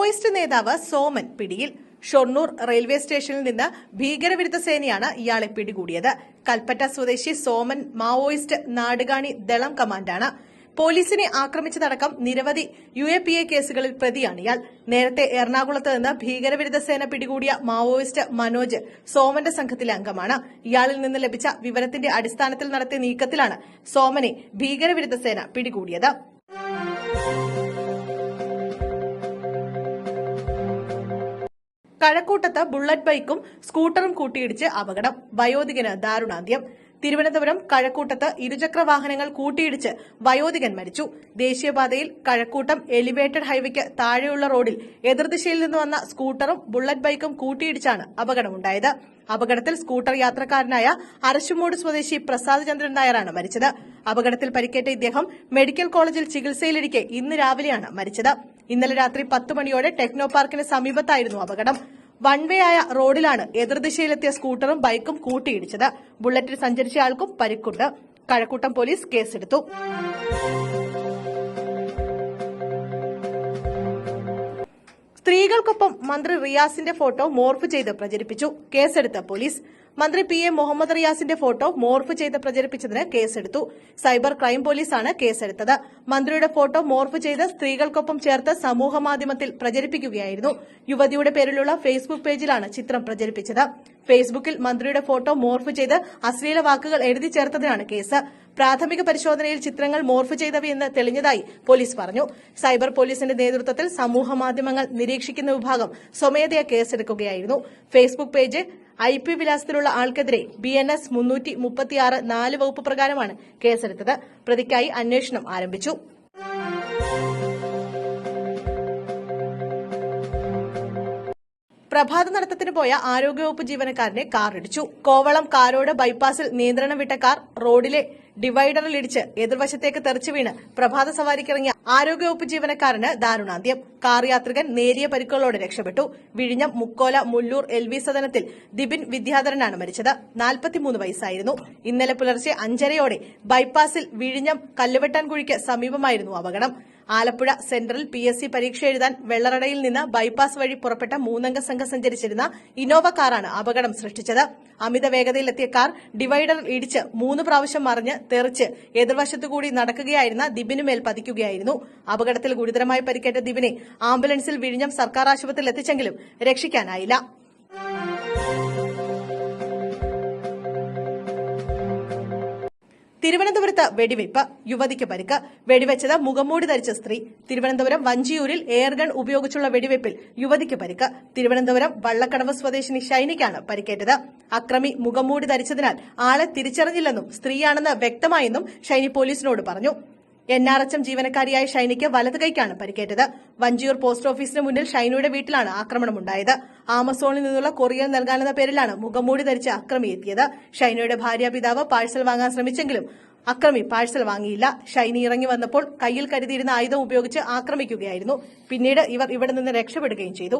Maoist നേതാവ് സോമൻ പിടിയിൽ. Shoranur railway സ്റ്റേഷനിൽ നിന്ന് ഭീകരവിരുദ്ധ സേനയാണ് ഇയാളെ പിടികൂടിയത്. കൽപ്പറ്റ സ്വദേശി സോമൻ മാവോയിസ്റ്റ് നാടുകാണി ദളം കമാൻഡാണ്. പോലീസിനെ ആക്രമിച്ചതടക്കം നിരവധി യു എ പി എ കേസുകളിൽ പ്രതിയാണ് ഇയാൾ. നേരത്തെ എറണാകുളത്ത് നിന്ന് ഭീകരവിരുദ്ധ സേന പിടികൂടിയ മാവോയിസ്റ്റ് മനോജ് സോമന്റെ സംഘത്തിലെ അംഗമാണ്. ഇയാളിൽ നിന്ന് ലഭിച്ച വിവരത്തിന്റെ അടിസ്ഥാനത്തിൽ നടത്തിയ നീക്കത്തിലാണ് സോമനെ ഭീകരവിരുദ്ധ സേന പിടികൂടിയത്. കഴക്കൂട്ടത്ത് ബുള്ളറ്റ് ബൈക്കും സ്കൂട്ടറും കൂട്ടിയിടിച്ച് അപകടം. വയോധികന് ദാരുണാന്ത്യം. തിരുവനന്തപുരം കഴക്കൂട്ടത്ത് ഇരുചക്ര വാഹനങ്ങൾ കൂട്ടിയിടിച്ച് വയോധികൻ മരിച്ചു. ദേശീയപാതയിൽ കഴക്കൂട്ടം എലിവേറ്റഡ് ഹൈവേക്ക് താഴെയുള്ള റോഡിൽ എതിർദിശയിൽ നിന്ന് വന്ന സ്കൂട്ടറും ബുള്ളറ്റ് ബൈക്കും കൂട്ടിയിടിച്ചാണ് അപകടമുണ്ടായത്. അപകടത്തിൽ സ്കൂട്ടർ യാത്രക്കാരനായ അരശുമൂട് സ്വദേശി പ്രസാദ് ചന്ദ്രൻ നായരാണ് മരിച്ചത്. അപകടത്തിൽ പരിക്കേറ്റ ഇദ്ദേഹം മെഡിക്കൽ കോളേജിൽ ചികിത്സയിലിരിക്കെ ഇന്ന് രാവിലെയാണ് മരിച്ചത്. ഇന്നലെ രാത്രി പത്ത് മണിയോടെ ടെക്നോ പാർക്കിന് സമീപത്തായിരുന്നു അപകടം. വൺ വേ ആയ റോഡിലാണ് എതിർദിശയിലെത്തിയ സ്കൂട്ടറും ബൈക്കും കൂട്ടിയിടിച്ചത്. ബുള്ളറ്റിൽ സഞ്ചരിച്ച ആൾക്കും പരിക്കുണ്ട്. കഴക്കൂട്ടം പോലീസ് കേസെടുത്തു. സ്ത്രീകൾക്കൊപ്പം മന്ത്രി റിയാസിന്റെ ഫോട്ടോ മോർഫ് ചെയ്ത് പ്രചരിപ്പിച്ചു. കേസെടുത്ത പോലീസ്. മന്ത്രി പി എ മുഹമ്മദ് റിയാസിന്റെ ഫോട്ടോ മോർഫ് ചെയ്ത് പ്രചരിപ്പിച്ചതിന് കേസെടുത്തു. സൈബർ ക്രൈം പോലീസാണ് കേസെടുത്തത്. മന്ത്രിയുടെ ഫോട്ടോ മോർഫ് ചെയ്ത് സ്ത്രീകൾക്കൊപ്പം ചേർത്ത് സമൂഹമാധ്യമത്തിൽ പ്രചരിപ്പിക്കുകയായിരുന്നു. യുവതിയുടെ പേരിലുള്ള ഫേസ്ബുക്ക് പേജിലാണ് ചിത്രം പ്രചരിപ്പിച്ചത്. ഫേസ്ബുക്കിൽ മന്ത്രിയുടെ ഫോട്ടോ മോർഫ് ചെയ്ത് അശ്ലീല വാക്കുകൾ എഴുതി ചേർത്തതിനാണ് കേസ്. പ്രാഥമിക പരിശോധനയിൽ ചിത്രങ്ങൾ മോർഫ് ചെയ്തവയെന്ന് തെളിഞ്ഞതായി പോലീസ് പറഞ്ഞു. സൈബർ പോലീസിന്റെ നേതൃത്വത്തിൽ സമൂഹ മാധ്യമങ്ങൾ നിരീക്ഷിക്കുന്ന വിഭാഗം സ്വമേധയാ കേസെടുക്കുകയായിരുന്നു. ഫേസ്ബുക്ക് പേജ് ഐ പി വിലാസത്തിലുള്ള ആൾക്കെതിരെ ബി എൻ എസ് മുന്നൂറ്റി മുപ്പത്തിയാറ് നാല് വകുപ്പ് പ്രകാരമാണ് കേസെടുത്തത്. പ്രതിക്കായി അന്വേഷണം ആരംഭിച്ചു. പ്രഭാത നടത്തത്തിന് പോയ ആരോഗ്യവകുപ്പ് ജീവനക്കാരനെ കാർ ഇടിച്ചു കോവളം കാരോട് ബൈപ്പാസിൽ നിയന്ത്രണം വിട്ട കാർ റോഡിലെ ഡിവൈഡറിൽ ഡിവൈഡറിലിടിച്ച് എതിർവശത്തേക്ക് തെറിച്ചു വീണ് പ്രഭാത സവാരിക്കിറങ്ങിയ ആരോഗ്യവകുപ്പ് ജീവനക്കാരന് ദാരുണാന്ത്യം. കാർ യാത്രികൻ നേരിയ പരിക്കുകളോടെ രക്ഷപ്പെട്ടു. വിഴിഞ്ഞം മുക്കോല മുല്ലൂർ എൽ വി സദനത്തിൽ ദിബിൻ വിദ്യാധരനാണ് മരിച്ചത്. നാൽപ്പത്തിമൂന്ന് വയസ്സായിരുന്നു. ഇന്നലെ പുലർച്ചെ അഞ്ചരയോടെ ബൈപ്പാസിൽ വിഴിഞ്ഞം കല്ലുവെട്ടാൻകുഴിക്ക് സമീപമായിരുന്നു അപകടം. Alappuzha central P S C പരീക്ഷ എഴുതാൻ വെള്ളറടയിൽ നിന്ന് ബൈപ്പാസ് വഴി പുറപ്പെട്ട മൂന്നംഗ സംഘം സഞ്ചരിച്ചിരുന്ന ഇന്നോവ കാറാണ് അപകടം സൃഷ്ടിച്ചത്. അമിത വേഗതയിലെത്തിയ കാർ ഡിവൈഡർ ഇടിച്ച് മൂന്ന് പ്രാവശ്യം മറിഞ്ഞ് തെറിച്ച് എതിർവശത്തുകൂടി നടക്കുകയായിരുന്ന ദിബിനുമേൽ പതിക്കുകയായിരുന്നു. അപകടത്തിൽ ഗുരുതരമായി പരിക്കേറ്റ ദിബിനെ ആംബുലൻസിൽ വിഴിഞ്ഞം സർക്കാർ ആശുപത്രിയിൽ എത്തിച്ചെങ്കിലും രക്ഷിക്കാനായില്ല. തിരുവനന്തപുരത്ത് വെടിവയ്പ്. യുവതിക്ക് പരിക്ക്. വെടിവെച്ചത് മുഖംമൂടി ധരിച്ച സ്ത്രീ. തിരുവനന്തപുരം വഞ്ചിയൂരിൽ എയർഗൺ ഉപയോഗിച്ചുള്ള വെടിവയ്പിൽ യുവതിക്ക് പരിക്ക്. തിരുവനന്തപുരം വള്ളക്കടവ് സ്വദേശിനി ഷൈനിക്കാണ് പരിക്കേറ്റത്. അക്രമി മുഖംമൂടി ധരിച്ചതിനാൽ ആളെ തിരിച്ചറിഞ്ഞില്ലെന്നും സ്ത്രീയാണെന്ന് വ്യക്തമായെന്നും ഷൈനി പോലീസിനോട് പറഞ്ഞു. എൻ ആർ എച്ച് എം ജീവനക്കാരിയായ ഷൈനിക്ക് വലത് കൈക്കാണ് പരിക്കേറ്റത്. വഞ്ചിയൂർ പോസ്റ്റ് ഓഫീസിന് മുന്നിൽ ഷൈനിയുടെ വീട്ടിലാണ് ആക്രമണമുണ്ടായത്. ആമസോണിൽ നിന്നുള്ള കൊറിയർ നൽകാനെന്ന പേരിലാണ് മുഖംമൂടി ധരിച്ച് അക്രമി എത്തിയത്. ഷൈനയുടെ ഭാര്യാപിതാവ് പാഴ്സൽ വാങ്ങാൻ ശ്രമിച്ചെങ്കിലും അക്രമി പാഴ്സൽ വാങ്ങിയില്ല. ഷൈനി ഇറങ്ങി വന്നപ്പോൾ കയ്യിൽ കരുതിയിരുന്ന ആയുധം ഉപയോഗിച്ച് ആക്രമിക്കുകയായിരുന്നു. പിന്നീട് ഇവർ ഇവിടെ നിന്ന് രക്ഷപ്പെടുകയും ചെയ്തു.